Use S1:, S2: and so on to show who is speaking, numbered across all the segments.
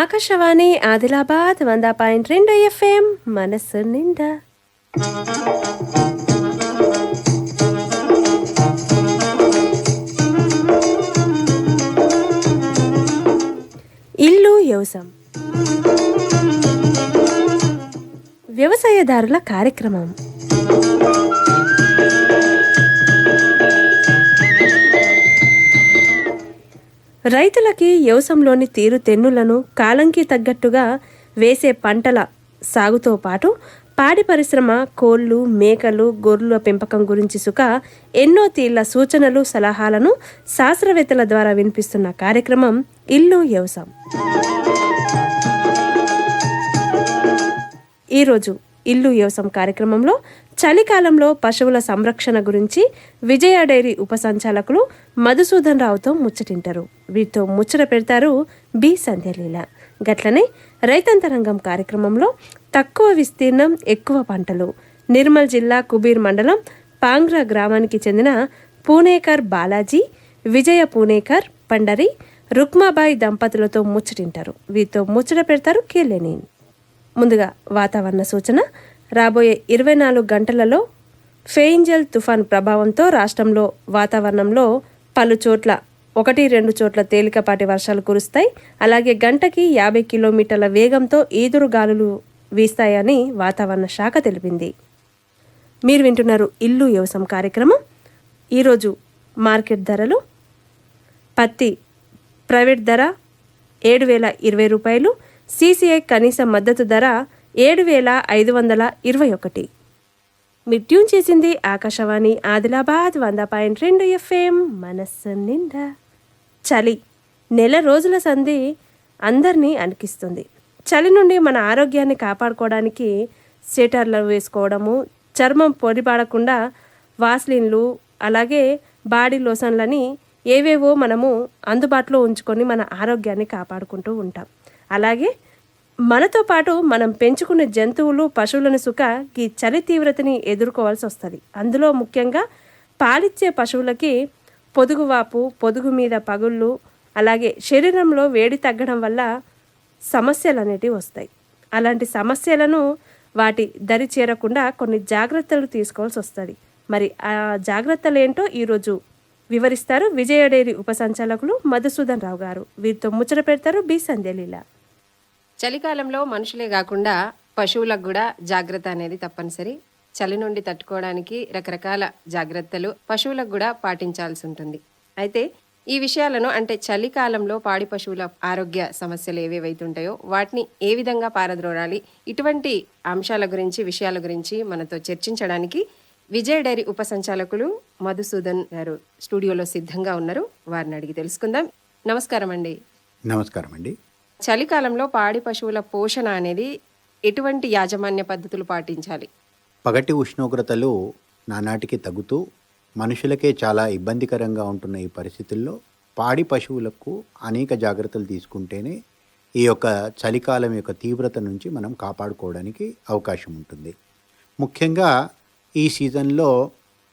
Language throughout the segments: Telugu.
S1: ఆకాశవాణి ఆదిలాబాద్ వంద పాయింట్ రెండు ఎఫ్ఎం మనస్సు నిండా. ఇల్లు వ్యవసాయం. వ్యవసాయదారుల కార్యక్రమం. రైతులకి వ్యవసాయంలోని తీరు తెన్నులను కాలంకి తగ్గట్టుగా వేసే పంటల సాగుతో పాటు పాడి పరిశ్రమ కోళ్ళు మేకలు గొర్రెల పెంపకం గురించి సుక ఎన్నో తీర్ల సూచనలు సలహాలను శాస్త్రవేత్తల ద్వారా వినిపిస్తున్న కార్యక్రమం ఇల్లు వ్యవసాయం ఈరోజు ఇల్లు వ్యవసాయం కార్యక్రమంలో చలికాలంలో పశువుల సంరక్షణ గురించి విజయ డైరీ ఉప సంచాలకులు మధుసూదన్ రావుతో ముచ్చటింటారు. వీరితో ముచ్చట పెడతారు బి సంధ్యలీల. గట్లనే రైతాంతరంగం కార్యక్రమంలో తక్కువ విస్తీర్ణం ఎక్కువ పంటలు. నిర్మల్ జిల్లా కుబీర్ మండలం పాంగ్రా గ్రామానికి చెందిన పూణేకర్ బాలాజీ విజయ పూణేకర్ పండరి రుక్మాబాయి దంపతులతో ముచ్చటింటారు. వీరితో ముచ్చట పెడతారు కేలేని ముందుగా వాతావరణ సూచన రాబోయే ఇరవై నాలుగు గంటలలో ఫెయింజల్ తుఫాన్ ప్రభావంతో రాష్ట్రంలో వాతావరణంలో పలు చోట్ల ఒకటి రెండు చోట్ల తేలికపాటి వర్షాలు కురుస్తాయి. అలాగే గంటకి యాభై కిలోమీటర్ల వేగంతో ఈదురు గాలులు వీస్తాయని వాతావరణ శాఖ తెలిపింది. మీరు వింటున్నారు ఇల్లు వ్యవసాయం కార్యక్రమం. ఈరోజు మార్కెట్ ధరలు. పత్తి ప్రైవేట్ ధర ఏడు వేల ఇరవై రూపాయలు. సీసీఐ కనీస మద్దతు ధర ఏడు వేల ఐదు వందల ఇరవై ఒకటి. మీరు ట్యూన్ చేసింది ఆకాశవాణి ఆదిలాబాద్ వంద పాయింట్ రెండు ఎఫ్ఎం. మనస్సు నిండా. చలి. నెల రోజుల సంధి అందరినీ అనిపిస్తుంది చలి నుండి మన ఆరోగ్యాన్ని కాపాడుకోవడానికి స్వెటర్లు వేసుకోవడము చర్మం పొడిపాడకుండా వాస్లిన్లు అలాగే బాడీ లోషన్లని ఏవేవో మనము అందుబాటులో ఉంచుకొని మన ఆరోగ్యాన్ని కాపాడుకుంటూ ఉంటాం. అలాగే మనతో పాటు మనం పెంచుకునే జంతువులు పశువులను సుఖ ఈ చలి తీవ్రతని ఎదుర్కోవాల్సి వస్తుంది. అందులో ముఖ్యంగా పాలిచ్చే పశువులకి పొదుగువాపు పొదుగు మీద పగుళ్ళు అలాగే శరీరంలో వేడి తగ్గడం వల్ల సమస్యలు అనేటివి వస్తాయి. అలాంటి సమస్యలను వాటి దరి చేరకుండా కొన్ని జాగ్రత్తలు తీసుకోవాల్సి వస్తుంది. మరి ఆ జాగ్రత్తలు ఏంటో ఈరోజు వివరిస్తారు విజయ డైరీ ఉప సంచాలకులు మధుసూదన్ రావు గారు. వీరితో ముచ్చట పెడతారు బి సంధ్యలీల.
S2: చలికాలంలో మనుషులే కాకుండా పశువులకు కూడా జాగ్రత్త అనేది తప్పనిసరి. చలి నుండి తట్టుకోవడానికి రకరకాల జాగ్రత్తలు పశువులకు కూడా పాటించాల్సి ఉంటుంది. అయితే ఈ విషయాలను అంటే చలికాలంలో పాడి పశువుల ఆరోగ్య సమస్యలు ఏవేవైతే ఉంటాయో వాటిని ఏ విధంగా పారద్రోడాలి ఇటువంటి అంశాల గురించి విషయాల గురించి మనతో చర్చించడానికి విజయ్ డైరీ ఉప సంచాలకులు మధుసూదన్ గారు స్టూడియోలో సిద్ధంగా ఉన్నారు. వారిని అడిగి తెలుసుకుందాం. నమస్కారం అండి
S3: నమస్కారం అండి
S2: చలికాలంలో పాడి పశువుల పోషణ అనేది ఎటువంటి యాజమాన్య పద్ధతులు పాటించాలి?
S3: పగటి ఉష్ణోగ్రతలు నానాటికి తగ్గుతూ మనుషులకే చాలా ఇబ్బందికరంగా ఉంటున్న ఈ పరిస్థితుల్లో పాడి పశువులకు అనేక జాగ్రత్తలు తీసుకుంటేనే ఈ యొక్క చలికాలం యొక్క తీవ్రత నుంచి మనం కాపాడుకోవడానికి అవకాశం ఉంటుంది. ముఖ్యంగా ఈ సీజన్లో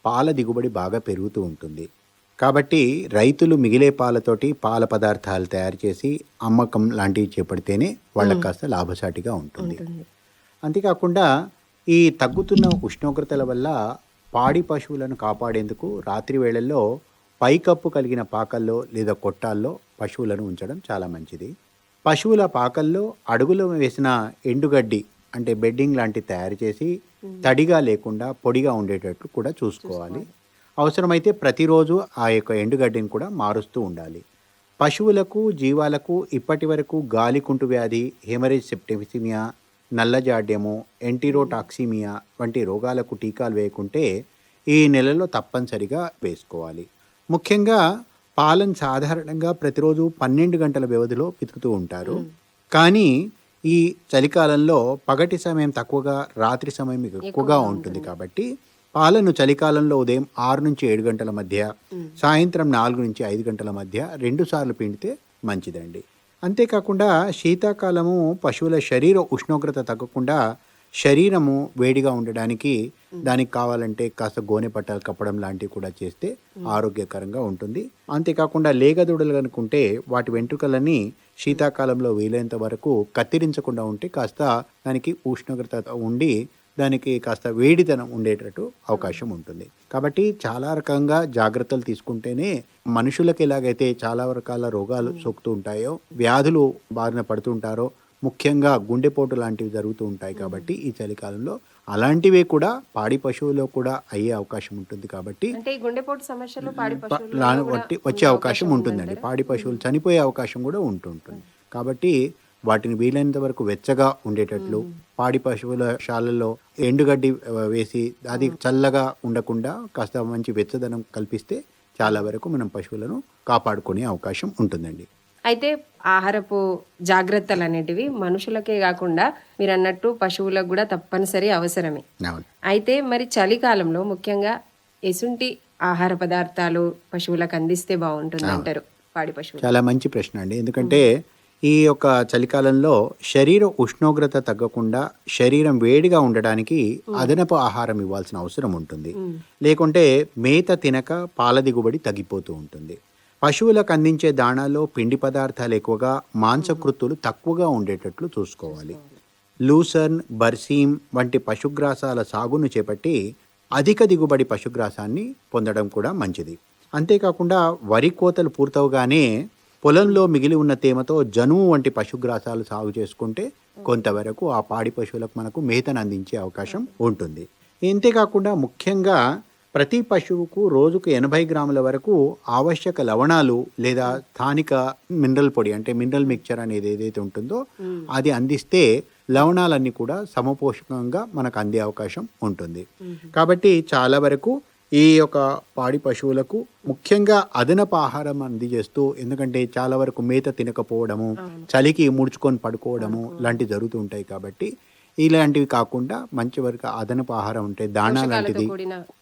S3: పాల దిగుబడి బాగా పెరుగుతూ ఉంటుంది. కాబట్టి రైతులు మిగిలే పాలతోటి పాల పదార్థాలు తయారు చేసి అమ్మకం లాంటివి చేపడితేనే వాళ్ళకి కాస్త లాభసాటిగా ఉంటుంది. అంతేకాకుండా ఈ తగ్గుతున్న ఉష్ణోగ్రతల వల్ల పాడి పశువులను కాపాడేందుకు రాత్రి వేళల్లో పైకప్పు కలిగిన పాకల్లో లేదా కొట్టాల్లో పశువులను ఉంచడం చాలా మంచిది. పశువుల పాకల్లో అడుగులో వేసిన ఎండుగడ్డి అంటే బెడ్డింగ్ లాంటివి తయారు చేసి తడిగా లేకుండా పొడిగా ఉండేటట్లు కూడా చూసుకోవాలి. అవసరమైతే ప్రతిరోజు ఆ యొక్క ఎండుగడ్డిని కూడా మారుస్తూ ఉండాలి. పశువులకు జీవాలకు ఇప్పటి వరకు గాలికుంటు వ్యాధి హెమరేజ్ సెప్టిసిమియా నల్లజాడ్యము ఎంటీరోటాక్సిమియా వంటి రోగాలకు టీకాలు వేయకుంటే ఈ నెలలో తప్పనిసరిగా వేసుకోవాలి. ముఖ్యంగా పాలను సాధారణంగా ప్రతిరోజు పన్నెండు గంటల వ్యవధిలో పితుకుతూ ఉంటారు. కానీ ఈ చలికాలంలో పగటి సమయం తక్కువగా రాత్రి సమయం ఎక్కువగా ఉంటుంది. కాబట్టి పాలను చలికాలంలో ఉదయం ఆరు నుంచి ఏడు గంటల మధ్య సాయంత్రం నాలుగు నుంచి ఐదు గంటల మధ్య రెండు సార్లు పిండితే మంచిదండి. అంతేకాకుండా శీతాకాలము పశువుల శరీర ఉష్ణోగ్రత తగ్గకుండా శరీరము వేడిగా ఉండడానికి దానికి కావాలంటే కాస్త గోనె పట్టాలు కప్పడం లాంటివి కూడా చేస్తే ఆరోగ్యకరంగా ఉంటుంది. అంతేకాకుండా లేగదూడలు కనుకుంటే వాటి వెంట్రుకలని శీతాకాలంలో వీలైనంత వరకు కత్తిరించకుండా ఉంటే కాస్త దానికి ఉష్ణోగ్రత ఉండి దానికి కాస్త వేడితనం ఉండేటట్టు అవకాశం ఉంటుంది. కాబట్టి చాలా రకంగా జాగ్రత్తలు తీసుకుంటేనే మనుషులకు ఎలాగైతే చాలా రకాల రోగాలు సోకుతూ ఉంటాయో వ్యాధులు బారిన పడుతుంటారో ముఖ్యంగా గుండెపోటు లాంటివి జరుగుతూ ఉంటాయి కాబట్టి ఈ చలికాలంలో అలాంటివే కూడా పాడి పశువులో కూడా అయ్యే అవకాశం ఉంటుంది కాబట్టి
S2: గుండెపోటు సమస్యలు
S3: వచ్చే అవకాశం ఉంటుందండి? పాడి పశువులు చనిపోయే అవకాశం కూడా ఉంటుంటుంది. కాబట్టి వాటిని వీలైనంత వరకు వెచ్చగా ఉండేటట్లు పాడి పశువుల శాలల్లో ఎండుగడ్డి వేసి అది చల్లగా ఉండకుండా కాస్త మంచి వెచ్చదనం కల్పిస్తే చాలా వరకు మనం పశువులను కాపాడుకునే అవకాశం ఉంటుందండి.
S2: అయితే ఆహారపు జాగ్రత్తలు అనేటివి మనుషులకే కాకుండా మీరు అన్నట్టు పశువులకు కూడా తప్పనిసరి అవసరమే. అయితే మరి చలికాలంలో ముఖ్యంగా ఎసుంటి ఆహార పదార్థాలు పశువులకు అందిస్తే బాగుంటుంది అంటారు పాడి పశువులు.
S3: చాలా మంచి ప్రశ్న అండి. ఎందుకంటే ఈ యొక్క చలికాలంలో శరీర ఉష్ణోగ్రత తగ్గకుండా శరీరం వేడిగా ఉండడానికి అదనపు ఆహారం ఇవ్వాల్సిన అవసరం ఉంటుంది. లేకుంటే మేత తినక పాల దిగుబడి తగ్గిపోతూ ఉంటుంది. పశువులకు అందించే దాణాలో పిండి పదార్థాలు ఎక్కువగా మాంసకృత్తులు తక్కువగా ఉండేటట్లు చూసుకోవాలి. లూసర్న్ బర్సీమ్ వంటి పశుగ్రాసాల సాగును చేపట్టి అధిక దిగుబడి పశుగ్రాసాన్ని పొందడం కూడా మంచిది. అంతేకాకుండా వరి కోతలు పూర్తవగానే పొలంలో మిగిలి ఉన్న తేమతో జనుము వంటి పశుగ్రాసాలు సాగు చేసుకుంటే కొంతవరకు ఆ పాడి పశువులకు మనకు మేతను అందించే అవకాశం ఉంటుంది. ఇంతేకాకుండా ముఖ్యంగా ప్రతి పశువుకు రోజుకు ఎనభై గ్రాముల వరకు ఆవశ్యక లవణాలు లేదా స్థానిక మినరల్ పొడి అంటే మినరల్ మిక్చర్ అనేది ఏదైతే ఉంటుందో అది అందిస్తే లవణాలన్నీ కూడా సమపోషకంగా మనకు అందే అవకాశం ఉంటుంది. కాబట్టి చాలా వరకు ఈ యొక్క పాడి పశువులకు ముఖ్యంగా అదనపు ఆహారం అందజేస్తూ ఎందుకంటే చాలా వరకు మేత తినకపోవడము చలికి ముడుచుకొని పడుకోవడము లాంటివి జరుగుతూ ఉంటాయి కాబట్టి ఇలాంటివి కాకుండా మంచి వరకు అదనపు ఆహారం ఉంటే దాణా లాంటిది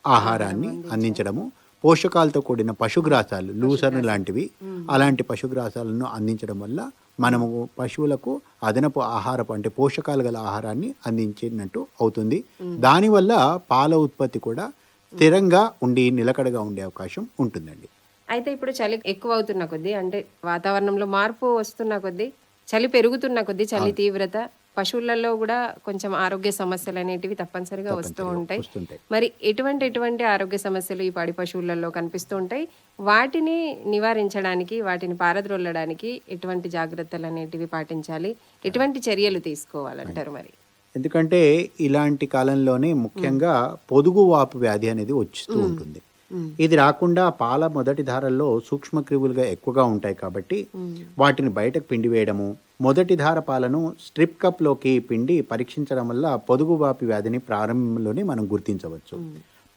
S3: ఆహారాన్ని అందించడము పోషకాలతో కూడిన పశుగ్రాసాలు లూసర్న్ లాంటివి అలాంటి పశుగ్రాసాలను అందించడం వల్ల మనము పశువులకు అదనపు ఆహారపు అంటే పోషకాలు గల ఆహారాన్ని అందించినట్టు అవుతుంది. దానివల్ల పాల ఉత్పత్తి కూడా స్థిరంగా ఉండి నిలకడగా ఉండే అవకాశం ఉంటుందండి.
S2: అయితే ఇప్పుడు చలి ఎక్కువ అవుతున్న కొద్దీ అంటే వాతావరణంలో మార్పు వస్తున్న కొద్దీ చలి పెరుగుతున్న కొద్దీ చలి తీవ్రత పశువులలో కూడా కొంచెం ఆరోగ్య సమస్యలు అనేటివి తప్పనిసరిగా వస్తూ ఉంటాయి. మరి ఎటువంటి ఎటువంటి ఆరోగ్య సమస్యలు ఈ పాడి పశువులలో కనిపిస్తూ ఉంటాయి? వాటిని నివారించడానికి వాటిని పారద్రోలడానికి ఎటువంటి జాగ్రత్తలు అనేటివి పాటించాలి? ఎటువంటి చర్యలు తీసుకోవాలంటారు మరి?
S3: ఎందుకంటే ఇలాంటి కాలంలోనే ముఖ్యంగా పొదుగు వాపు వ్యాధి అనేది వస్తూ ఉంటుంది. ఇది రాకుండా పాల మొదటి ధారల్లో సూక్ష్మక్రిములుగా ఎక్కువగా ఉంటాయి కాబట్టి వాటిని బయటకు పిండి వేయడము మొదటి ధార పాలను స్ట్రిప్ కప్లోకి పిండి పరీక్షించడం వల్ల పొదుగు వాపు వ్యాధిని ప్రారంభంలోనే మనం గుర్తించవచ్చు.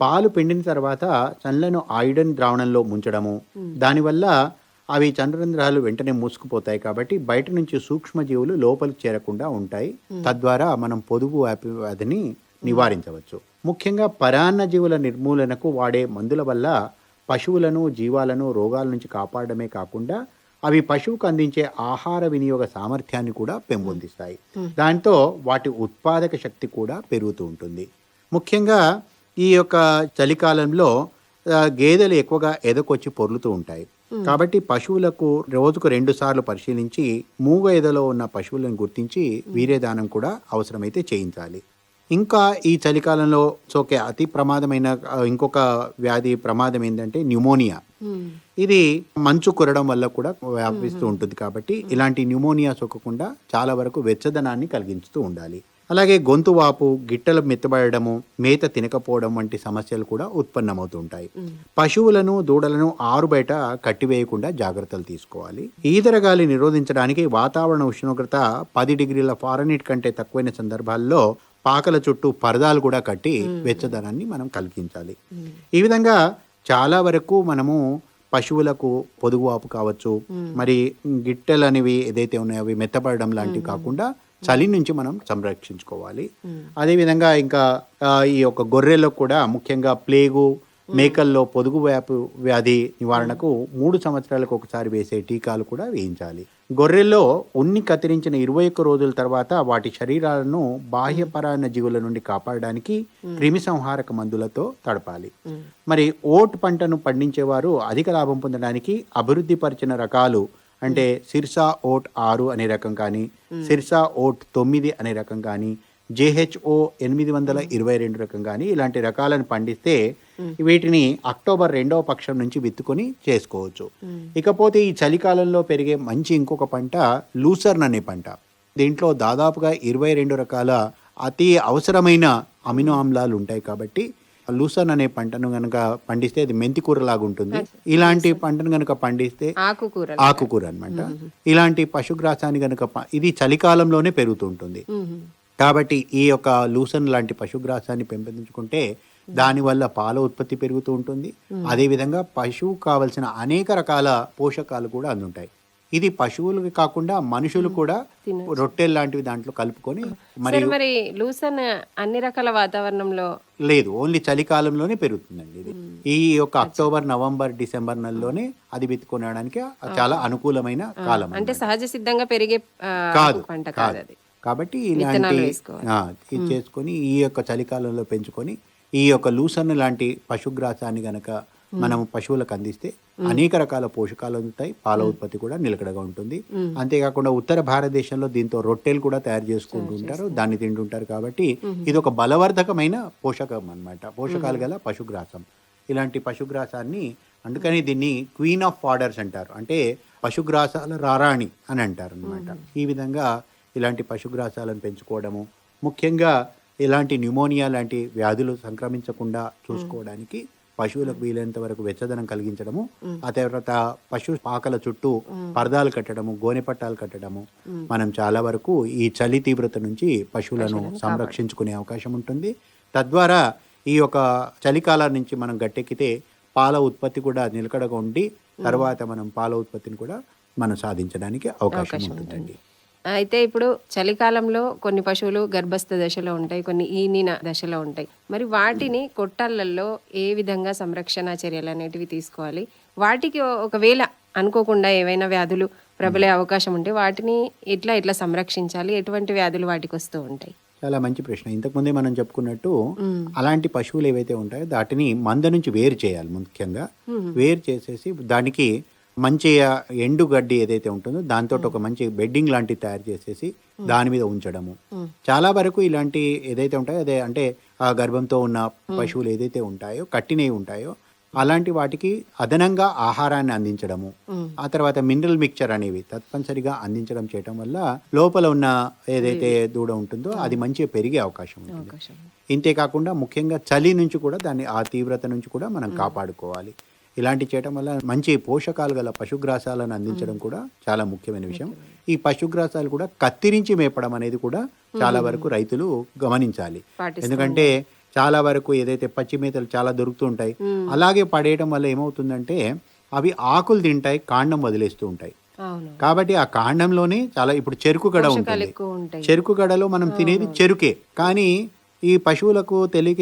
S3: పాలు పిండిన తర్వాత చల్లను ఆయిడన్ ద్రావణంలో ముంచడము దానివల్ల అవి చంద్రరంధ్రాలు వెంటనే మూసుకుపోతాయి కాబట్టి బయట నుంచి సూక్ష్మజీవులు లోపలికి చేరకుండా ఉంటాయి. తద్వారా మనం పొదుగు వ్యాపి వ్యాధిని నివారించవచ్చు. ముఖ్యంగా పరాన్న జీవుల నిర్మూలనకు వాడే మందుల వల్ల పశువులను జీవాలను రోగాల నుంచి కాపాడమే కాకుండా అవి పశువుకు అందించే ఆహార వినియోగ సామర్థ్యాన్ని కూడా పెంపొందిస్తాయి. దాంతో వాటి ఉత్పాదక శక్తి కూడా పెరుగుతూ ఉంటుంది. ముఖ్యంగా ఈ యొక్క చలికాలంలో గేదెలు ఎక్కువగా ఎదకొచ్చి పొర్లుతూ ఉంటాయి. కాబట్టి పశువులకు రోజుకు రెండు సార్లు పరిశీలించి మూగ ఎదలో ఉన్న పశువులను గుర్తించి వీర్యదానం కూడా అవసరమైతే చేయించాలి. ఇంకా ఈ చలికాలంలో సోకే అతి ప్రమాదమైన ఇంకొక వ్యాధి ప్రమాదం ఏంటంటే న్యూమోనియా. ఇది మంచు కురడం వల్ల కూడా వ్యాపిస్తూ ఉంటుంది కాబట్టి ఇలాంటి న్యూమోనియా సోకకుండా చాలా వరకు వెచ్చదనాన్ని కలిగించుతూ ఉండాలి. అలాగే గొంతు వాపు గిట్టలు మెత్తబడము మేత తినకపోవడం వంటి సమస్యలు కూడా ఉత్పన్నమవుతుంటాయి. పశువులను దూడలను ఆరు బయట కట్టివేయకుండా జాగ్రత్తలు తీసుకోవాలి. ఈదర గాలి నిరోధించడానికి వాతావరణ ఉష్ణోగ్రత పది డిగ్రీల ఫారెన్హీట్ కంటే తక్కువైన సందర్భాల్లో పాకల చుట్టూ పరదాలు కూడా కట్టి వెచ్చదనాన్ని మనం కలిగించాలి ఈ విధంగా చాలా వరకు మనము పశువులకు పొదుగువాపు కావచ్చు. మరి గిట్టెలు అనేవి ఏదైతే ఉన్నాయో అవి మెత్తపడడం లాంటివి కాకుండా చలి నుంచి మనం సంరక్షించుకోవాలి. అదేవిధంగా ఇంకా ఈ యొక్క గొర్రెలకు కూడా ముఖ్యంగా ప్లేగు మేకల్లో పొదుగు వ్యాపు వ్యాధి నివారణకు మూడు సంవత్సరాలకు ఒకసారి వేసే టీకాలు కూడా వేయించాలి. గొర్రెల్లో ఉన్ని కత్తిరించిన ఇరవై ఒక్క రోజుల తర్వాత వాటి శరీరాలను బాహ్య పరాన్న జీవుల నుండి కాపాడడానికి క్రిమి సంహారక మందులతో తడపాలి. మరి ఓట్ పంటను పండించేవారు అధిక లాభం పొందడానికి అభివృద్ధి పరిచిన రకాలు అంటే సిర్సా ఓట్ ఆరు అనే రకం కానీ సిర్సా ఓట్ తొమ్మిది అనే రకం కానీ జేహెచ్ఓ ఎనిమిది వందల ఇరవై రెండు రకం కానీ ఇలాంటి రకాలను పండిస్తే వీటిని అక్టోబర్ రెండవ పక్షం నుంచి విత్తుకొని చేసుకోవచ్చు. ఇకపోతే ఈ చలికాలంలో పెరిగే మంచి ఇంకొక పంట లూసర్న్ అనే పంట. దీంట్లో దాదాపుగా ఇరవై రెండు రకాల అతి అవసరమైన అమినో ఆమ్లాలు ఉంటాయి కాబట్టి లూసర్న్ అనే పంటను గనక పండిస్తే అది మెంతి కూర లాగా ఉంటుంది ఇలాంటి పంటను గనక పండిస్తే
S2: ఆకుకూరలు
S3: ఆకుకూర అన్నమాట ఇలాంటి పశుగ్రాసాన్ని గనక ఇది చలికాలంలోనే పెరుగుతుంటుంది. కాబట్టి ఈ యొక్క లూసన్ లాంటి పశుగ్రాసాన్ని పెంపొందించుకుంటే దానివల్ల పాల ఉత్పత్తి పెరుగుతూ ఉంటుంది. అదేవిధంగా పశువు కావలసిన అనేక రకాల పోషకాలు కూడా అందుంటాయి. ఇది పశువులకి కాకుండా మనుషులు కూడా రొట్టెలు లాంటివి దాంట్లో కలుపుకొని మరి
S2: మరి లూసన్ అన్ని రకాల వాతావరణంలో
S3: లేదు ఓన్లీ చలికాలంలోనే పెరుగుతుందండి ఇది. ఈ యొక్క అక్టోబర్ నవంబర్ డిసెంబర్ నెలలోనే అది విత్తుకొనడానికి చాలా అనుకూలమైన కాలం
S2: అంటే సహజ సిద్ధంగా పెరిగే
S3: కాదు
S2: పంట కాదు
S3: కాబట్టి ఇలాంటి ఇది చేసుకొని ఈ యొక్క చలికాలంలో పెంచుకొని ఈ యొక్క లూసన్ లాంటి పశుగ్రాసాన్ని గనక మనం పశువులకు అందిస్తే అనేక రకాల పోషకాలు అందుతాయి పాల ఉత్పత్తి కూడా నిలకడగా ఉంటుంది. అంతేకాకుండా ఉత్తర భారతదేశంలో దీంతో రొట్టెలు కూడా తయారు చేసుకుంటూ ఉంటారు. దాన్ని తింటుంటారు కాబట్టి ఇది ఒక బలవర్ధకమైన పోషకం అన్నమాట. పోషకాలు గల పశుగ్రాసం. ఇలాంటి పశుగ్రాసాన్ని అందుకని దీన్ని క్వీన్ ఆఫ్ ఫాడర్స్ అంటారు. అంటే పశుగ్రాసాల రారాణి అని అంటారు అనమాట ఈ విధంగా ఇలాంటి పశుగ్రాసాలను పెంచుకోవడము ముఖ్యంగా ఇలాంటి న్యూమోనియా లాంటి వ్యాధులు సంక్రమించకుండా చూసుకోవడానికి పశువులకు వీలైనంత వరకు వెచ్చదనం కలిగించడము ఆ తర్వాత పశు పాకల చుట్టూ పరదాలు కట్టడము గోనె పట్టాలు కట్టడము మనం చాలా వరకు ఈ చలి తీవ్రత నుంచి పశువులను సంరక్షించుకునే అవకాశం ఉంటుంది. తద్వారా ఈ యొక్క చలికాలం నుంచి మనం గట్టెక్కితే పాల ఉత్పత్తి కూడా నిలకడగా ఉండి తర్వాత మనం పాల ఉత్పత్తిని కూడా మనం సాధించడానికి అవకాశం ఉంటుందండి.
S2: అయితే ఇప్పుడు చలికాలంలో కొన్ని పశువులు గర్భస్థ దశలో ఉంటాయి కొన్ని ఈనిన దశలో ఉంటాయి. మరి వాటిని కొట్టాలలో ఏ విధంగా సంరక్షణ చర్యలు అనేటివి తీసుకోవాలి? వాటికి ఒకవేళ అనుకోకుండా ఏవైనా వ్యాధులు ప్రబలే అవకాశం ఉంటే వాటిని ఎట్లా ఎట్లా సంరక్షించాలి? ఎటువంటి వ్యాధులు వాటికి వస్తూ ఉంటాయి?
S3: చాలా మంచి ప్రశ్న. ఇంతకుముందే మనం చెప్పుకున్నట్టు అలాంటి పశువులు ఏవైతే ఉంటాయో వాటిని మంద నుంచి వేరు చేయాలి ముఖ్యంగా. వేరు చేసేసి దానికి మంచి ఎండు గడ్డి ఏదైతే ఉంటుందో దాంతో ఒక మంచి బెడ్డింగ్ లాంటివి తయారు చేసేసి దాని మీద ఉంచడము. చాలా వరకు ఇలాంటి ఏదైతే ఉంటాయో అదే అంటే ఆ గర్భంతో ఉన్న పశువులు ఏదైతే ఉంటాయో కట్టినవి ఉంటాయో అలాంటి వాటికి అదనంగా ఆహారాన్ని అందించడము. ఆ తర్వాత మినరల్ మిక్చర్ అనేవి తప్పనిసరిగా అందించడం చేయటం వల్ల లోపల ఉన్న ఏదైతే దూడ ఉంటుందో అది మంచిగా పెరిగే అవకాశం ఉంటుంది.
S2: అవకాశం.
S3: ఇంతే కాకుండా ముఖ్యంగా చలి నుంచి కూడా దాన్ని ఆ తీవ్రత నుంచి కూడా మనం కాపాడుకోవాలి. ఇలాంటి చేయటం వల్ల మంచి పోషకాలు గల పశుగ్రాసాలను అందించడం కూడా చాలా ముఖ్యమైన విషయం. ఈ పశుగ్రాసాలు కూడా కత్తిరించి మేపడం అనేది కూడా చాలా వరకు రైతులు గమనించాలి. ఎందుకంటే చాలా వరకు ఏదైతే పచ్చి మేతలు చాలా దొరుకుతూ ఉంటాయి అలాగే పడేయడం వల్ల ఏమవుతుందంటే అవి ఆకులు తింటాయి కాండం వదిలేస్తూ ఉంటాయి. కాబట్టి ఆ కాండంలోనే చాలా ఇప్పుడు చెరుకు గడ ఉంటుంది. చెరుకు గడలో మనం తినేది చెరుకే. కానీ ఈ పశువులకు తెలియక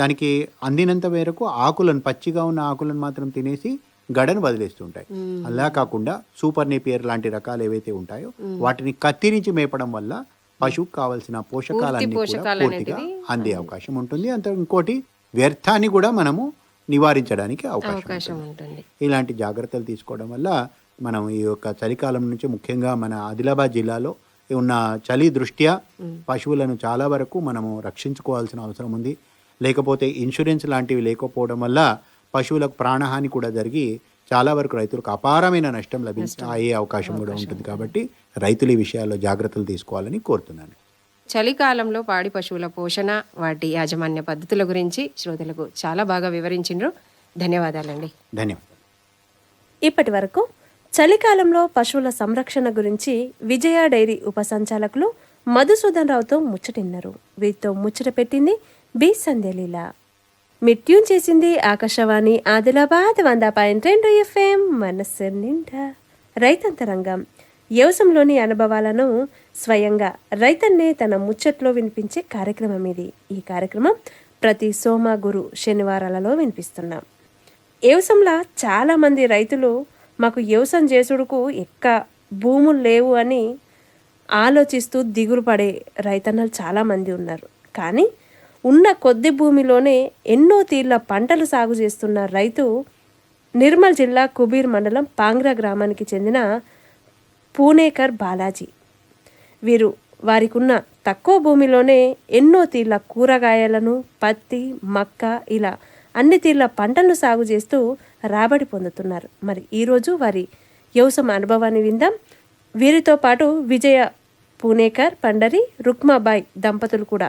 S3: దానికి అందినంత మేరకు ఆకులను పచ్చిగా ఉన్న ఆకులను మాత్రం తినేసి గడను వదిలేస్తుంటాయి. అలా కాకుండా సూపర్ నేపియర్ లాంటి రకాలు ఏవైతే ఉంటాయో వాటిని కత్తిరించి మేపడం వల్ల పశువుకు కావాల్సిన పోషకాలన్నీ కూడా పూర్తిగా అందే అవకాశం ఉంటుంది. అంత ఇంకోటి వ్యర్థాన్ని కూడా మనము నివారించడానికి అవకాశం
S2: ఉంటుంది.
S3: ఇలాంటి జాగ్రత్తలు తీసుకోవడం వల్ల మనం ఈ యొక్క చలికాలం నుంచి ముఖ్యంగా మన ఆదిలాబాద్ జిల్లాలో ఉన్న చలి దృష్ట్యా పశువులను చాలా వరకు మనము రక్షించుకోవాల్సిన అవసరం ఉంది. లేకపోతే ఇన్సూరెన్స్ లాంటివి లేకపోవడం వల్ల పశువులకు ప్రాణహాని కూడా జరిగి చాలా వరకు రైతులకు అపారమైన నష్టం లభించ అయ్యే అవకాశం కూడా ఉంటుంది కాబట్టి రైతులు ఈ విషయాల్లో జాగ్రత్తలు తీసుకోవాలని కోరుతున్నాను.
S2: చలికాలంలో పాడి పశువుల పోషణ వాటి యాజమాన్య పద్ధతుల గురించి శ్రోతలకు చాలా బాగా వివరించిండ్రు. ధన్యవాదాలండి.
S3: ధన్యవాదాలు.
S1: ఇప్పటి వరకు చలికాలంలో పశువుల సంరక్షణ గురించి విజయ డైరీ ఉపసంచాలకులు మధుసూదన్ రావుతో ముచ్చటిన్నారు. వీరితో ముచ్చట పెట్టింది బి సంధ్యలీల. మిట్యూన్ చేసింది ఆకాశవాణి ఆదిలాబాద్ వంద పాయింట్ రెండు ఎఫ్ఎం మనస్సు నిండా. రైతంతరంగం. వ్యవసంలోని అనుభవాలను స్వయంగా రైతన్నే తన ముచ్చట్లో వినిపించే కార్యక్రమం ఇది. ఈ కార్యక్రమం ప్రతి సోమ గురు శనివారాలలో వినిపిస్తున్నాం. వ్యవసంలో చాలామంది రైతులు మాకు వ్యవసాయం చేసుడుకు ఎక్క భూములు లేవు అని ఆలోచిస్తూ దిగులు పడే రైతన్నలు చాలామంది ఉన్నారు. కానీ ఉన్న కొద్ది భూమిలోనే ఎన్నో తీర్ల పంటలు సాగు చేస్తున్న రైతు నిర్మల్ జిల్లా కుబీర్ మండలం పాంగ్రా గ్రామానికి చెందిన పూణేకర్ బాలాజీ. వీరు వారికున్న తక్కువ భూమిలోనే ఎన్నో తీర్ల కూరగాయలను పత్తి మక్క ఇలా అన్ని తీర్ల పంటలను సాగు చేస్తూ రాబడి పొందుతున్నారు. మరి ఈరోజు వారి యవసం అనుభవాన్ని విందాం. వీరితో పాటు విజయ పూణేకర్ పండరి రుక్మాబాయ్ దంపతులు కూడా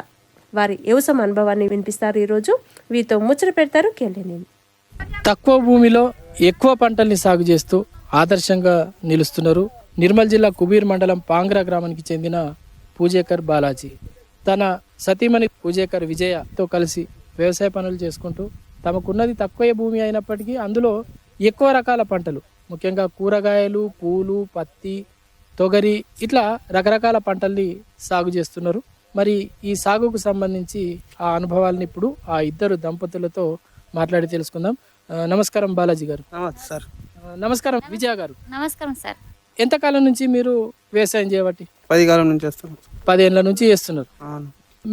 S1: వారి యవసం అనుభవాన్ని వినిపిస్తారు ఈరోజు వీరితో ముచ్చట పెడతారు కేళ్ళని
S4: తక్కువ భూమిలో ఎక్కువ పంటల్ని సాగు చేస్తూ ఆదర్శంగా నిలుస్తున్నారు నిర్మల్ జిల్లా కుబీర్ మండలం పాంగ్రా గ్రామానికి చెందిన పూజేకర్ బాలాజీ. తన సతీమణి పూజేకర్ విజయతో కలిసి వ్యవసాయ పనులు చేసుకుంటూ తమకున్నది తక్కువ భూమి అయినప్పటికీ అందులో ఎక్కువ రకాల పంటలు ముఖ్యంగా కూరగాయలు పూలు పత్తి తొగరి ఇట్లా రకరకాల పంటల్ని సాగు చేస్తున్నారు. మరి ఈ సాగుకు సంబంధించి ఆ అనుభవాలను ఇప్పుడు ఆ ఇద్దరు దంపతులతో మాట్లాడి తెలుసుకుందాం. నమస్కారం బాలాజీ గారు.
S5: సార్.
S4: నమస్కారం విజయ గారు.
S6: నమస్కారం సార్.
S4: ఎంతకాలం నుంచి మీరు వ్యవసాయం చేయబట్టి?
S5: పది కాలం నుంచి వస్తున్నాం
S4: పదేళ్ళ నుంచి చేస్తున్నారు.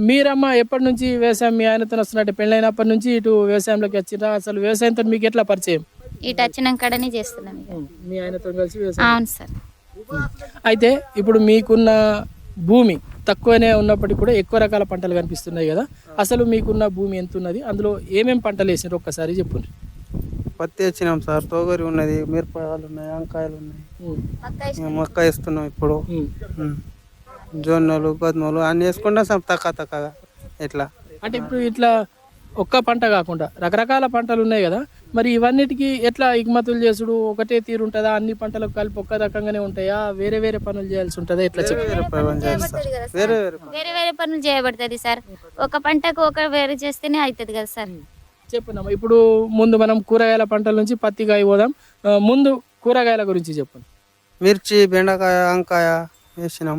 S4: మీరమ్మ ఎప్పటి నుంచి వ్యవసాయం మీ ఆయనతో వస్తున్నట్టు పెళ్ళైనప్పటి నుంచి ఇటు వ్యవసాయంలోకి వచ్చిరా? అసలు వ్యవసాయంతో మీకు ఎట్లా పరిచయం?
S6: ఇటు వచ్చినాకనే చేస్తున్నాం
S4: మీ ఆయనతో కలిసి వ్యవసాయం.
S6: అవును సార్.
S4: అయితే ఇప్పుడు మీకున్న భూమి తక్కువనే ఉన్నప్పటికీ కూడా ఎక్కువ రకాల పంటలు కనిపిస్తున్నాయి కదా. అసలు మీకున్న భూమి ఎంత ఉన్నది అందులో ఏమేం పంటలు వేసినారు? ఒక్కసారి చెప్పండి
S5: పత్తి వచ్చినాం సార్. తోగరి ఉన్నది మిరపకాయలు ఉన్నాయి వంకాయలు ఉన్నాయి. మొక్క వేస్తున్నాం ఇప్పుడు. జొన్నలు గోధుమలు అన్ని వేసుకుంటాం సార్ తక్కువ తక్కువగా ఇట్లా.
S4: అంటే ఇప్పుడు ఇట్లా ఒక్క పంట కాకుండా రకరకాల పంటలు ఉన్నాయి కదా మరి ఇవన్నిటికి ఎట్లా ఎగుమతులు చేసుడు? ఒకటే తీరు ఉంటుందా? అన్ని పంటలకు కలిపి ఒక్క రకంగానే ఉంటాయా? వేరే వేరే పనులు చేయాల్సి ఉంటుందా? ఎట్లా చెప్పు.
S5: వేరే వేరే వేరే పని.
S6: వేరే వేరే పనులు చేయబడుతుంది సార్. ఒక పంటకు ఒక వేరే చేస్తేనే అవుతుంది కదా సార్.
S4: చెప్పండి ఇప్పుడు ముందు మనం కూరగాయల పంటల నుంచి పత్తికాయ పోదాం. ముందు కూరగాయల గురించి చెప్పండి
S5: మిర్చి బెండకాయ వంకాయ వేసినాం.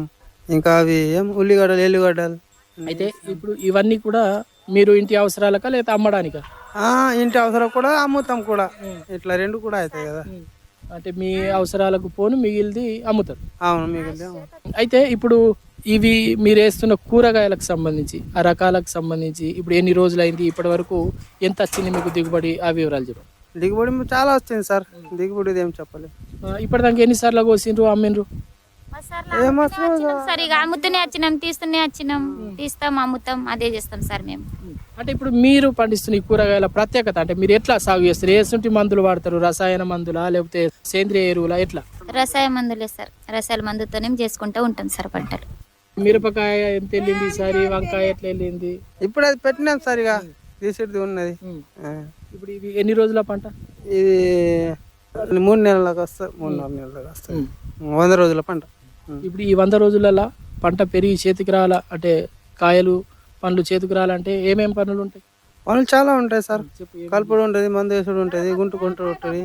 S5: ఇంకా అవి ఏం ఉల్లిగడ్డలు ఎల్లిగడ్డలు.
S4: అయితే ఇప్పుడు ఇవన్నీ కూడా మీరు ఇంటి అవసరాలకా లేదా అమ్మడానికా?
S5: ఆ, ఇంటి అవసరం కూడా అమ్ముతాం కూడా. ఇట్లా రెండు కూడా అవుతాయి కదా.
S4: అంటే మీ అవసరాలకు పోను మిగిలిది అమ్ముతారు.
S5: అవును మిగిలితే అమ్ముతాం.
S4: అయితే ఇప్పుడు ఇవి మీరు వేస్తున్న కూరగాయలకు సంబంధించి ఆ రకాలకు సంబంధించి ఇప్పుడు ఎన్ని రోజులైంది ఇప్పటి వరకు ఎంత వచ్చింది మీకు దిగుబడి ఆ వివరాలు చెప్పండి.
S5: దిగుబడి చాలా వచ్చింది సార్. దిగుబడి ఏం చెప్పలేదు.
S4: ఆ, ఇప్పటిదాకా ఎన్నిసార్లు కోసిండ్రు అమ్మిండ్రు?
S6: సార్ ఇక అమ్ముతూనే వచ్చినాం తీస్తూనే వచ్చినాం తీస్తాం అమ్ముతాం అదే చేస్తాం సార్ మేము.
S4: అంటే ఇప్పుడు మీరు పండిస్తున్న ఈ కూరగాయల ప్రత్యేకత అంటే మీరు ఎట్లా సాగు చేస్తారు? ఏసుంటి మందులు వాడతారు? రసాయన మందులా లేకపోతే సేంద్రియ ఎరువులా ఎట్లా?
S6: రసాయ మందులే సార్. రసాయన మందుతోనే చేసుకుంటూ ఉంటాం సార్ పంటలు.
S4: మిరపకాయ ఎంత వెళ్ళింది ఈసారి వంకాయ ఎట్లా వెళ్ళింది?
S5: ఇప్పుడు అది పెట్టినాం సార్ ఇక. తీసేది ఉన్నది. ఆ.
S4: ఇప్పుడు ఇవి ఎన్ని రోజుల పంట?
S5: ఇది మూడు నెలలకు వస్తుంది మూడు నాలుగు నెలలకు వస్తుంది వంద రోజుల పంట.
S4: ఇప్పుడు ఈ వంద రోజులలో పంట పెరిగి చేతికి రాల అంటే కాయలు పండ్లు చేతికి రాలంటే ఏమేం పనులు ఉంటాయి?
S5: పనులు చాలా ఉంటాయి సార్. కలుపుడు ఉంటుంది మందు వేసుడు ఉంటుంది గుంటు కొంటు ఉంటుంది.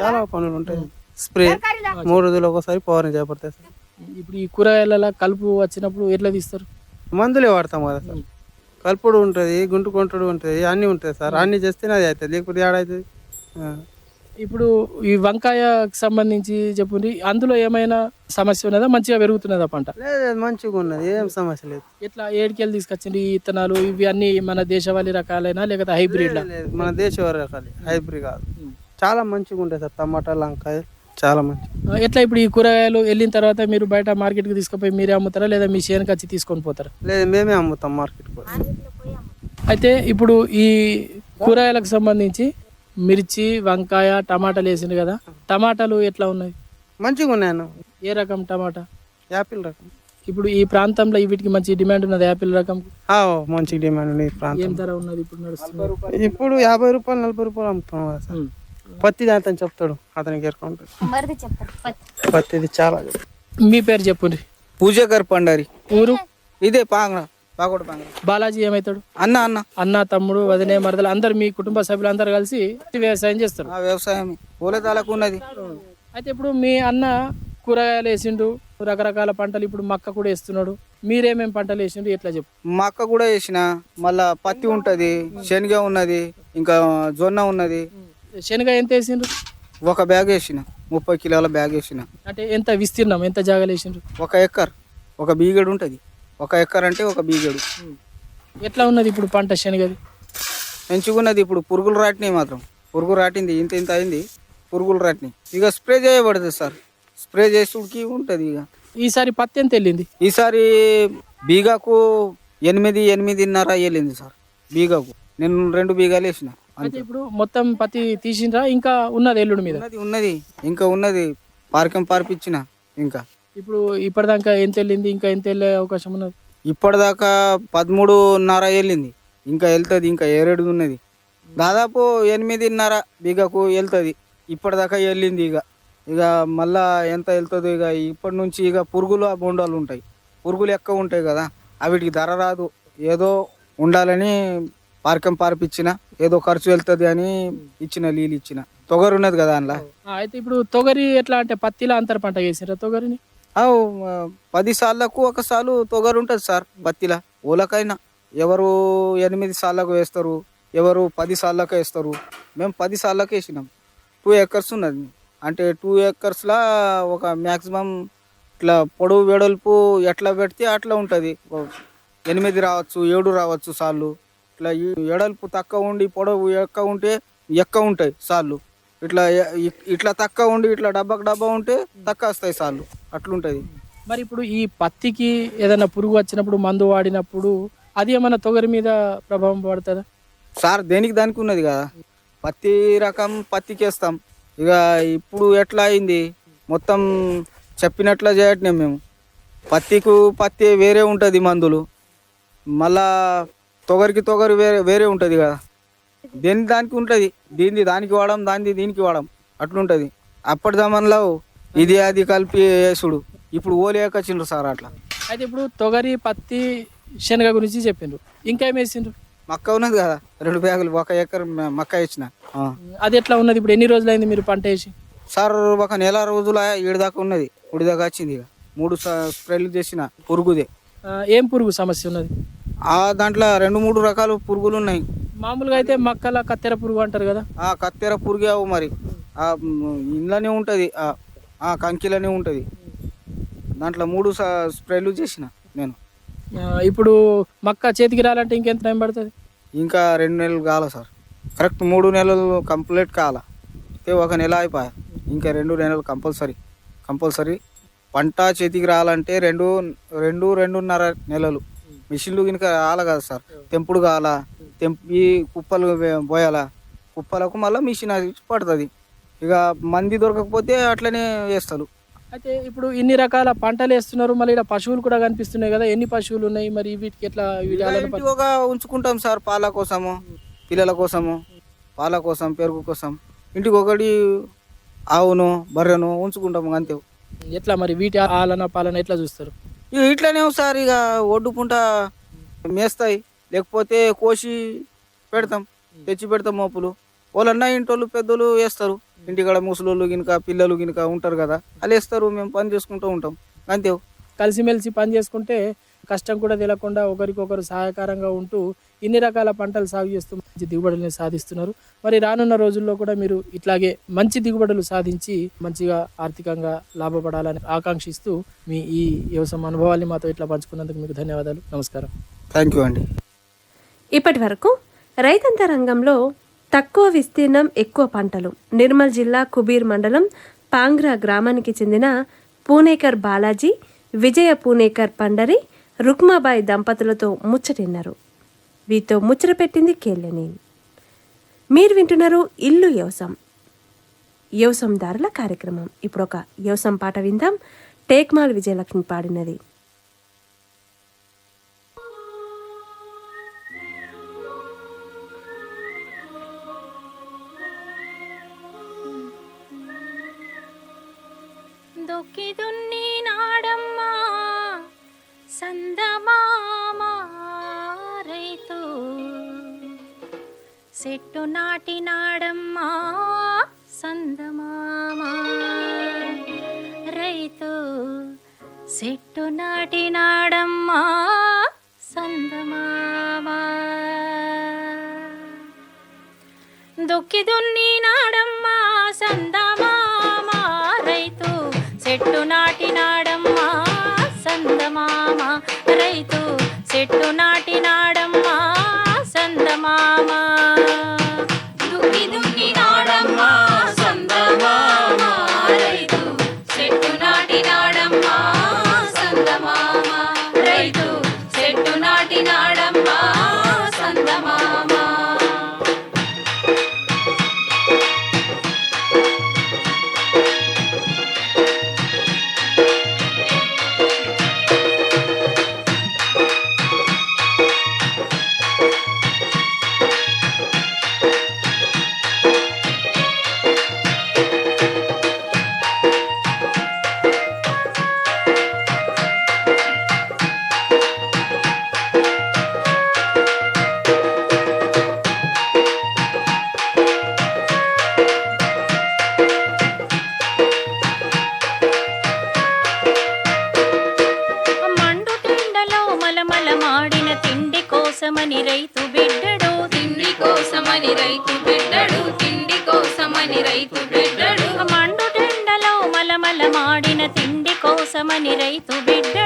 S5: చాలా పనులు ఉంటాయి. స్ప్రే మూడు రోజులు ఒకసారి పవర్ చేపడతాయి సార్.
S4: ఇప్పుడు ఈ కూరగాయలలో కలుపు వచ్చినప్పుడు ఎట్లా తీస్తారు?
S5: మందులే వాడతాం కదా సార్. కలుపుడు ఉంటుంది గుంటు కొంటుడు ఉంటుంది అన్నీ ఉంటాయి సార్. అన్నీ చేస్తేనే అది అవుతుంది లేకపోతే ఏడవుతుంది ఆ.
S4: ఇప్పుడు ఈ వంకాయకు సంబంధించి చెప్పండి అందులో ఏమైనా సమస్య ఉన్నదా? మంచిగా పెరుగుతున్నదా పంట?
S5: లేదు లేదు, మంచిగా ఉన్నది. ఏం సమస్య లేదు.
S4: ఎట్లా ఏడికెళ్ళి తీసుకొచ్చింది ఈ ఇత్తనాలు? ఇవి అన్ని మన దేశవాళీ రకాలైనా లేకపోతే హైబ్రిడ్లా?
S5: లేదు, మన దేశవారి రకాలు. హైబ్రిడ్ కాదు. చాలా మంచిగా ఉంటాయి సార్. టమాటా వంకాయ చాలా మంచి
S4: ఎట్లా ఇప్పుడు ఈ కూరగాయలు వెళ్ళిన తర్వాత మీరు బయట మార్కెట్కి తీసుకుపోయి మీరే అమ్ముతారా? లేదా మీ చేనుకి వచ్చి తీసుకొని పోతారా?
S5: లేదు మేమే అమ్ముతాం మార్కెట్ కూడా
S4: అయితే ఇప్పుడు ఈ కూరగాయలకు సంబంధించి మిర్చి వంకాయ టమాటాలు వేసింది కదా. టమాటాలు ఎట్లా ఉన్నాయి?
S5: మంచిగా ఉన్నాయన్న.
S4: ఏ రకం టమాటా?
S5: యాపిల్ రకం.
S4: ఇప్పుడు ఈ ప్రాంతంలో వీటికి మంచి డిమాండ్ ఉన్నది యాపిల్ రకం?
S5: మంచి డిమాండ్ ఉంది ఈ
S4: ఏం
S5: ప్రాంతం
S4: ధర ఉన్నది ఇప్పుడు నడుస్తుంది?
S5: ఇప్పుడు యాభై రూపాయలు నలభై రూపాయలు అమ్ముతున్నాం కదా సార్. పత్తి అతను చెప్తాడు అతనికి పత్తిది చాలా
S4: మీ పేరు చెప్పండి.
S7: పూజకర్ పండరి.
S4: ఊరు?
S7: ఇదే పాంగ
S4: బాలాజీ ఏమవుతాడు
S7: అన్న అన్న.
S4: అన్న తమ్ముడు వదినే మరదలు అందరు మీ కుటుంబ సభ్యులు అందరు కలిసి వ్యవసాయం చేస్తారు.
S7: ఆ వ్యవసాయం పూలతాలకు ఉన్నది.
S4: అయితే ఇప్పుడు మీ అన్న కూరగాయలు వేసిండు రకరకాల పంటలు ఇప్పుడు మక్క కూడా వేస్తున్నాడు. మీరేమేం పంటలు వేసిండు ఎట్లా చెప్పు.
S7: మక్క కూడా వేసిన మళ్ళా పత్తి ఉంటది శనగ ఉన్నది ఇంకా జొన్న ఉన్నది.
S4: శనగ ఎంత వేసిండ్రు?
S7: ఒక బ్యాగ్ వేసిన ముప్పై కిలోల బ్యాగ్ వేసిన.
S4: అంటే ఎంత విస్తీర్ణం? ఎంత జాగాలు వేసిండ్రు?
S7: ఒక ఎక్కర్ ఒక బీగడు ఉంటది. ఒక ఎక్కర్ అంటే ఒక బీగడు
S4: ఎట్లా ఉన్నది ఇప్పుడు పంట శనగది?
S7: మంచిగున్నది ఇప్పుడు పురుగులు రాటినాయి మాత్రం. పురుగు రాటింది ఇంత ఇంత అయింది పురుగులు రాటినాయి ఇక స్ప్రే చేయబడుతుంది సార్. స్ప్రే చేసుడికి ఉంటుంది ఇక
S4: ఈసారి పత్తి ఎంత వెళ్ళింది?
S7: ఈసారి బీగాకు ఎనిమిది ఎనిమిదిన్నర వెళ్ళింది సార్. బీగాకు. నేను రెండు బీగాలు వేసిన.
S4: అయితే ఇప్పుడు మొత్తం పత్తి తీసిండ్రా? ఇంకా ఉన్నది ఎల్లుడి మీద?
S7: ఉన్నది ఉన్నది. ఇంకా ఉన్నది. పార్కం పార్పిచ్చిన. ఇంకా.
S4: ఇప్పుడు ఇప్పటిదాకా ఎంత వెళ్ళింది ఇంకా ఎంత వెళ్ళే అవకాశం ఉన్నది?
S7: ఇప్పటిదాకా పదమూడున్నర వెళ్ళింది ఇంకా వెళ్తుంది ఇంకా ఏరేడు ఉన్నది. దాదాపు ఎనిమిదిన్నర బీగకు వెళ్తుంది ఇప్పటిదాకా వెళ్ళింది ఇక ఇక మళ్ళా ఎంత వెళ్తుందో ఇక ఇప్పటి నుంచి ఇక పురుగులు ఆ బొండాలు ఉంటాయి. పురుగులు ఎక్కువ ఉంటాయి కదా అవిటికి ధర రాదు. ఏదో ఉండాలని పార్కం పార్పిచ్చిన ఏదో ఖర్చు వెళ్తుంది అని ఇచ్చిన నీళ్ళు ఇచ్చిన. తొగరు ఉన్నది కదా అందులో.
S4: అయితే ఇప్పుడు తొగరి ఎట్లా అంటే పత్తిలో అంతర పంట వేసిండ్రా తొగరిని?
S7: పది సార్లకు ఒకసారి తొగరు ఉంటుంది సార్ బత్తిలా. ఓలకైనా. ఎవరు ఎనిమిది సార్లకు వేస్తారు ఎవరు పది సార్లకు వేస్తారు. మేము పది సార్లకు వేసినాం. టూ ఎకర్స్ ఉన్నది. అంటే టూ ఎకర్స్లా ఒక మ్యాక్సిమం ఇట్లా పొడవు వెడల్పు ఎట్లా పెడితే అట్లా ఉంటుంది. ఎనిమిది రావచ్చు ఏడు రావచ్చు సార్లు. ఇట్లా ఎడల్పు తక్కువ ఉండి పొడవు ఎక్కువ ఉంటే ఎక్కువ ఉంటాయి సార్లు. ఇట్లా ఇట్లా తక్కువ ఉండి ఇట్లా డబ్బాకు డబ్బా ఉంటే తక్కువ వస్తాయి సార్లు. అట్లుంటుంది.
S4: మరి ఇప్పుడు ఈ పత్తికి ఏదైనా పురుగు వచ్చినప్పుడు మందు వాడినప్పుడు అది ఏమైనా తొగరి మీద ప్రభావం పడుతుందా?
S7: సార్ దేనికి దానికి ఉన్నది కదా. పత్తి రకం పత్తికి వేస్తాం ఇక ఇప్పుడు ఎట్లా అయింది? మొత్తం చెప్పినట్లా చేయట్లేం మేము. పత్తికు పత్తి వేరే ఉంటుంది మందులు. మళ్ళా తొగరికి తొగరి వేరే వేరే ఉంటుంది కదా. దేని దానికి ఉంటుంది? దీన్ని దానికి వాడడం దాన్ని దీనికి వాడడం అట్లుంటుంది. అప్పటి జమాన్లో ఇది అది కలిపి వేసుడు ఇప్పుడు ఓలేకొచ్చిండ్రు సార్ అట్లా.
S4: అయితే ఇప్పుడు తొగరి పత్తి శనగ గురించి చెప్పిండ్రు. ఇంకా ఏం వేసిండ్రు
S7: మక్క ఉన్నది కదా. రెండు బ్యాగులు ఒక ఎకర్ మక్క ఇచ్చిన. ఆ.
S4: అది ఎట్లా ఉన్నది? ఇప్పుడు ఎన్ని రోజులైంది మీరు పంట వేసి?
S7: సార్ ఒక నెల రోజుల ఏడు దాకా ఉన్నది. ఉడి దాకా వచ్చింది ఇక. మూడు స్ప్రేలు చేసిన పురుగుదే.
S4: ఏం పురుగు సమస్య ఉన్నది?
S7: ఆ దాంట్లో రెండు మూడు రకాల పురుగులు ఉన్నాయి.
S4: మామూలుగా అయితే మక్కల కత్తెర పురుగు అంటారు కదా?
S7: ఆ కత్తెర పురుగు అవు మరి. ఆ మ్, ఇంట్లోనే ఉంటుంది. ఆ- కంకిలోనే ఉంటుంది. దాంట్లో మూడు స్ప్రేలు చేసిన నేను.
S4: ఇప్పుడు మక్క చేతికి రాలంటే ఇంకెంత టైం పడుతుంది?
S7: ఇంకా రెండు నెలలు కాల సార్. కరెక్ట్ మూడు నెలలు కంప్లీట్ కాల. అయితే ఒక నెల అయిపోయా. ఇంకా రెండు నెలలు కంపల్సరీ. కంపల్సరీ. పంట చేతికి రావాలంటే రెండు రెండు రెండున్నర నెలలు. మిషన్లు కనుక రాల కదా సార్. తెంపుడు కావాల? తెంపి కుప్పలు పోయాలా? కుప్పలకు మళ్ళీ మిషన్ అది పడుతుంది. ఇక మంది దొరకకపోతే అట్లనే వేస్తారు.
S4: అయితే ఇప్పుడు ఇన్ని రకాల పంటలు వేస్తున్నారు. మళ్ళీ ఇక్కడ పశువులు కూడా కనిపిస్తున్నాయి కదా. ఎన్ని పశువులు ఉన్నాయి? మరి వీటికి ఎట్లా వీటి
S7: ఇక
S4: ఆలన
S7: ఇంటికి ఒక ఉంచుకుంటాం సార్ పాల కోసము పిల్లల కోసము పాల కోసం పెరుగు కోసం. ఇంటికి ఒకటి ఆవును బర్రెను ఉంచుకుంటాము అంతే.
S4: ఎట్లా మరి వీటి ఆలన పాలన ఎట్లా చూస్తారు?
S7: ఇక ఇట్లనే సార్ ఇక ఒడ్డు పుంట మేస్తాయి. లేకపోతే కోసి పెడతాం. తెచ్చి పెడతాం మోపులు. వాళ్ళన్నా ఇంటోళ్ళు పెద్దలు వేస్తారు. ఇంటికాడ ముసలోళ్ళు గినక పిల్లలు గినక ఉంటారు కదా. వాళ్ళు వేస్తారు. మేము పని చేసుకుంటూ ఉంటాం. అంతే.
S4: కలిసిమెలిసి పని చేసుకుంటే కష్టం కూడా తెలియకుండా ఒకరికొకరు సహాయకారంగా ఉంటూ ఇన్ని రకాల పంటలు సాగు చేస్తూ మంచి దిగుబడులను సాధిస్తున్నారు. మరి రానున్న రోజుల్లో కూడా మీరు ఇట్లాగే మంచి దిగుబడులు సాధించి మంచిగా ఆర్థికంగా లాభపడాలని ఆకాంక్షిస్తూ మీ ఈ వ్యవసాయ అనుభవాన్ని మాతో ఇట్లా పంచుకున్నందుకు మీకు ధన్యవాదాలు. నమస్కారం.
S7: థ్యాంక్ యూ అండి
S1: ఇప్పటి వరకు రైతాంత రంగంలో తక్కువ విస్తీర్ణం ఎక్కువ పంటలు. నిర్మల్ జిల్లా కుబీర్ మండలం పాంగ్రా గ్రామానికి చెందిన పూనేకర్ బాలాజీ విజయ పూనేకర్ పండరి రుక్మాబాయి దంపతులతో ముచ్చటిన్నారు. వీతో ముచ్చట పెట్టింది కేళ్ళని. మీరు వింటున్నారు ఇల్లు వ్యవసాయం వ్యవసాయదారుల కార్యక్రమం. ఇప్పుడు ఒక వ్యవసాయం పాట విందాం. టేక్మాల్ విజయలక్ష్మి పాడినది.
S6: దొక్కి దున్ని సందమామా రైతు నాటినాడమ్మా నాటి నాడమ్మా సందమామా రైతు. సెట్టు నాటి నాడమ్మా సందమామా. దుక్కి దున్ని నాడమ్మా సందమామ రైతు. సెట్టు నాటి నాడమ్మా సందమామ రైతు చెట్టు
S8: నాటినాడమ్మా సందమామ.
S9: కోసమని రైతు బిడ్డడు
S8: తిండి కోసమని రైతు బిడ్డడు తిండి కోసమని రైతు బిడ్డడు.
S9: మండు తిండలో మలమల మాడిన తిండి కోసమని రైతు బిడ్డడు.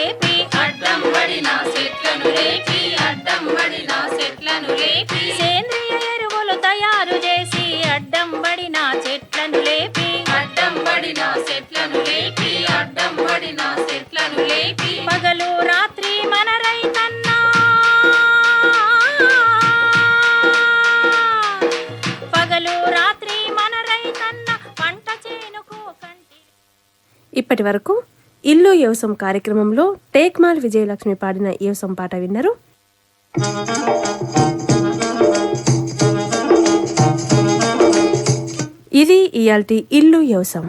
S9: లేపి
S8: అడ్డం పడిన చెట్లను లేపి అడ్డం పడిన చెట్లను లేపి
S9: సేంద్రియ ఎరువులు తయారు చేసి అడ్డం పడిన చెట్లను లేపి
S8: అడ్డం పడిన చెట్లను లేపి అడ్డం పడిన చెట్లను లేపి
S9: పగలు రాత్రి మన రైతన్నా. పగలు రాత్రి మన రైతన్న. పంట చేనుకు కంటి.
S1: ఇప్పటి వరకు ఇల్లు వ్యవసాయం కార్యక్రమంలో టేక్మాల్ విజయలక్ష్మి పాడిన వ్యవసాయం పాట విన్నారు. ఇది ఇయాల్టి ఇల్లు వ్యవసాయం